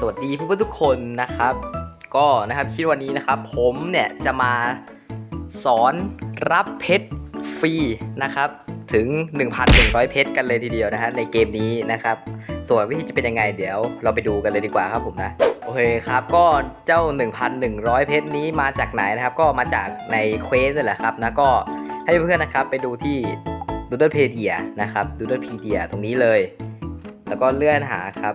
สวัสดีเพื่อนๆทุกคนนะครับ ก็นะครับคลิปวันนี้นะครับ ผมเนี่ยจะมาสอนรับเพชรฟรีนะครับถึง 1,100 เพชรกันเลยทีเดียวนะฮะในเกมนี้นะครับ ส่วนวิธีจะเป็นยังไงเดี๋ยวเราไปดูกันเลยดีกว่าครับผมนะโอเคครับก็เจ้า 1,100 เพชรนี้มาจากไหนนะครับ ก็มาจากในเควสนี่แหละครับนะก็ให้เพื่อนๆนะครับไปดูที่ Doodle p e d i a นะครับ Doodle p e d i a ตรงนี้เลย แล้วก็เลื่อนหาครับ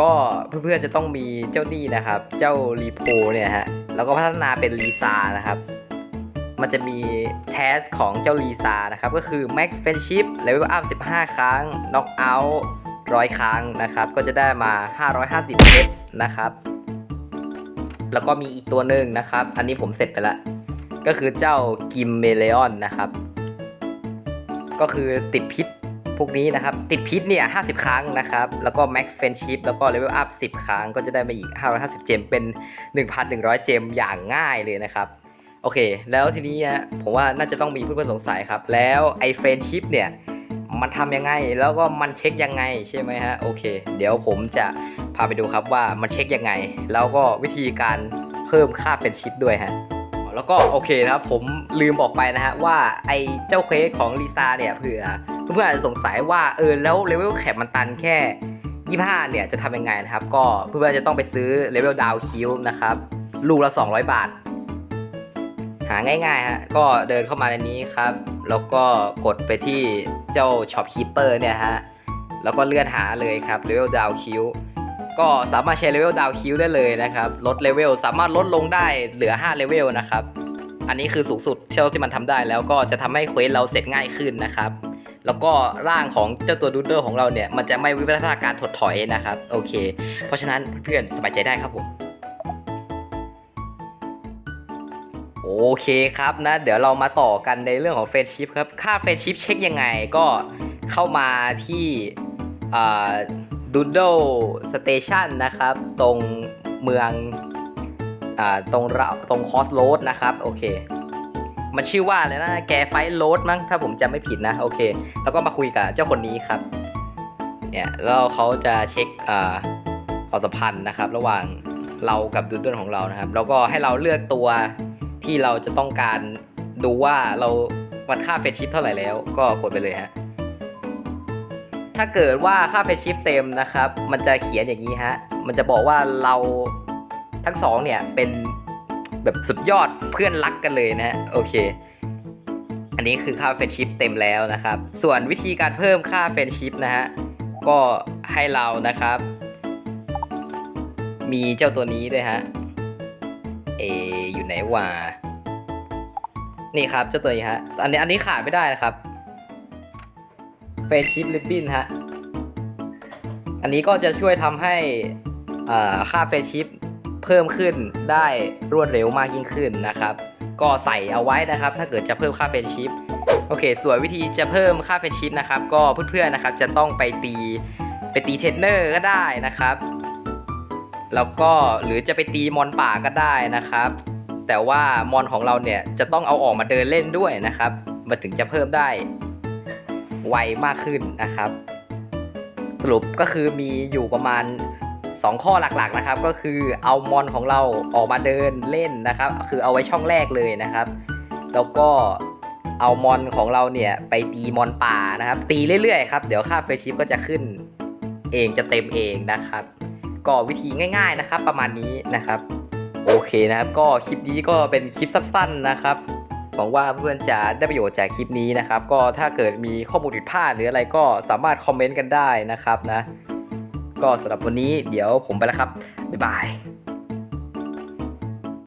ก็เพื่อนๆจะต้องมีเจ้านี่นะครับ เจ้ารีโพเนี่ยฮะ แล้วก็พัฒนาเป็นรีซานะครับ มันจะมีแทสของเจ้ารีซานะครับ ก็คือ Max Friendship Level Up 15 ครั้ง Knock Out 100 ครั้งนะครับ ก็จะได้มา 550เพชรนะครับ แล้วก็มีอีกตัวหนึ่งนะครับ อันนี้ผมเสร็จไปแล้ว ก็คือเจ้ากิมเมเลออนนะครับ ก็คือติดพิษ พวกนี้นะครับ ติดพิษเนี่ย 50 ครั้งนะครับ แล้วก็ Max Friendship แล้วก็ Level Up 10 ครั้ง ก็จะได้มาอีก 550 เจมเป็น 1,100 เจมอย่างง่ายเลยนะครับ โอเค แล้วทีนี้นะผมว่าน่าจะต้องมีเพื่อนๆสงสัยครับ แล้วไอ้ Friendship เนี่ยมันทำยังไงแล้วก็มันเช็คยังไงใช่ไหมฮะโอเค เดี๋ยวผมจะพาไปดูครับว่ามันเช็คยังไง แล้วก็วิธีการเพิ่มค่า Friendship ด้วยฮะ แล้วก็โอเคนะครับผมลืมบอกไปนะฮะว่าไอ้เจ้าเควสของลิซ่าเนี่ยเผื่อเพื่อนๆอาจจะสงสัยว่าเออแล้วเลเวลแคปมันตันแค่ 25 เนี่ยจะทำยังไงนะครับ ก็เพื่อนๆจะต้องไปซื้อเลเวลดาวคิวนะครับลูกละ 200 บาท หาง่ายๆฮะก็เดินเข้ามาในนี้ครับ แล้วก็กดไปที่เจ้าช็อปคีเปอร์เนี่ยฮะแล้วก็เลื่อนหาเลยครับเลเวลดาวคิว ก็สามารถใช้เลเวลดาวคิวได้เลยนะครับลดเลเวลสามารถลดลงได้เหลือ5เลเวลนะครับอันนี้คือสูงสุดเท่าที่มันทำได้แล้วก็จะทำให้เควสเราเสร็จง่ายขึ้นนะครับ แล้วก็ร่างของเจ้าตัวดูดเดอร์ของเราเนี่ยมันจะไม่วิวัฒนาการถดถอยนะครับโอเค เพราะฉะนั้นเพื่อนสบายใจได้ครับผมโอเคครับนะ เดี๋ยวเรามาต่อกันในเรื่องของเฟรนชิพครับ ค่าเฟรนชิพเช็คยังไงก็เข้ามาที่ ดูดเดิลสเตชันนะครับ ตรงเมืองอ่าตรงเราตรงคอสโรดนะครับ โอเค มันชื่อว่าอะไรนะแกไฟโรดมั้งถ้าผมจำไม่ผิดนะ โอเค แล้วก็มาคุยกับเจ้าคนนี้ครับ เนี่ยแล้วเขาจะเช็คอ่าความสัมพันธ์นะครับ ระหว่างเรากับดูดเดิลของเรานะครับ แล้วก็ให้เราเลือกตัวที่เราจะต้องการดูว่าเราวัดค่าเฟรนชิพเท่าไหร่แล้ว ก็กดไปเลยฮะ ถ้าเกิดว่าค่าเฟรนชิพเต็มนะครับ มันจะเขียนอย่างนี้ฮะ มันจะบอกว่าเราทั้งสองเนี่ยเป็นแบบสุดยอดเพื่อนรักกันเลยนะฮะ โอเค อันนี้คือค่าเฟรนชิพเต็มแล้วนะครับ ส่วนวิธีการเพิ่มค่าเฟรนชิพนะฮะ ก็ให้เรานะครับ มีเจ้าตัวนี้ด้วยฮะ เอ อยู่ไหนวะนี่ครับเจ้าตัวนี้ฮะ อันนี้อันนี้ขาดไม่ได้นะครับ เฟรนชิพลิบบินฮะ อันนี้ก็จะช่วยทำให้อ่าค่าเฟรนชิพเพิ่มขึ้นได้รวดเร็วมากยิ่งขึ้นนะครับ ก็ใส่เอาไว้นะครับ ถ้าเกิดจะเพิ่มค่าเฟรนชิพโอเค ส่วนวิธีจะเพิ่มค่าเฟรนชิพนะครับ ก็เพื่อนๆนะครับจะต้องไปตีไปตีเทนเนอร์ก็ได้นะครับแล้วก็หรือจะไปตีมอนป่าก็ได้นะครับ แต่ว่ามอนของเราเนี่ยจะต้องเอาออกมาเดินเล่นด้วยนะครับ มันถึงจะเพิ่มได้ ไวมากขึ้นนะครับ สรุปก็คือมีอยู่ประมาณ 2 ข้อหลักๆนะครับ ก็คือเอามอนของเราออกมาเดินเล่นนะครับ คือเอาไว้ช่องแรกเลยนะครับ แล้วก็เอามอนของเราเนี่ยไปตีมอนป่านะครับ ตีเรื่อยๆครับ เดี๋ยวค่าเฟรชิพก็จะขึ้นเองจะเต็มเองนะครับ ก็วิธีง่าย ๆนะครับ ประมาณนี้นะครับ โอเคนะครับ ก็คลิปนี้ก็เป็นคลิปสั้นๆนะครับ หวังว่าเพื่อนจะได้ประโยชน์จากคลิปนี้นะครับ ก็ถ้าเกิดมีข้อมูลผิดพลาดหรืออะไรก็สามารถคอมเมนต์กันได้นะครับนะ ก็สำหรับวันนี้เดี๋ยวผมไปแล้วครับ บ๊ายบาย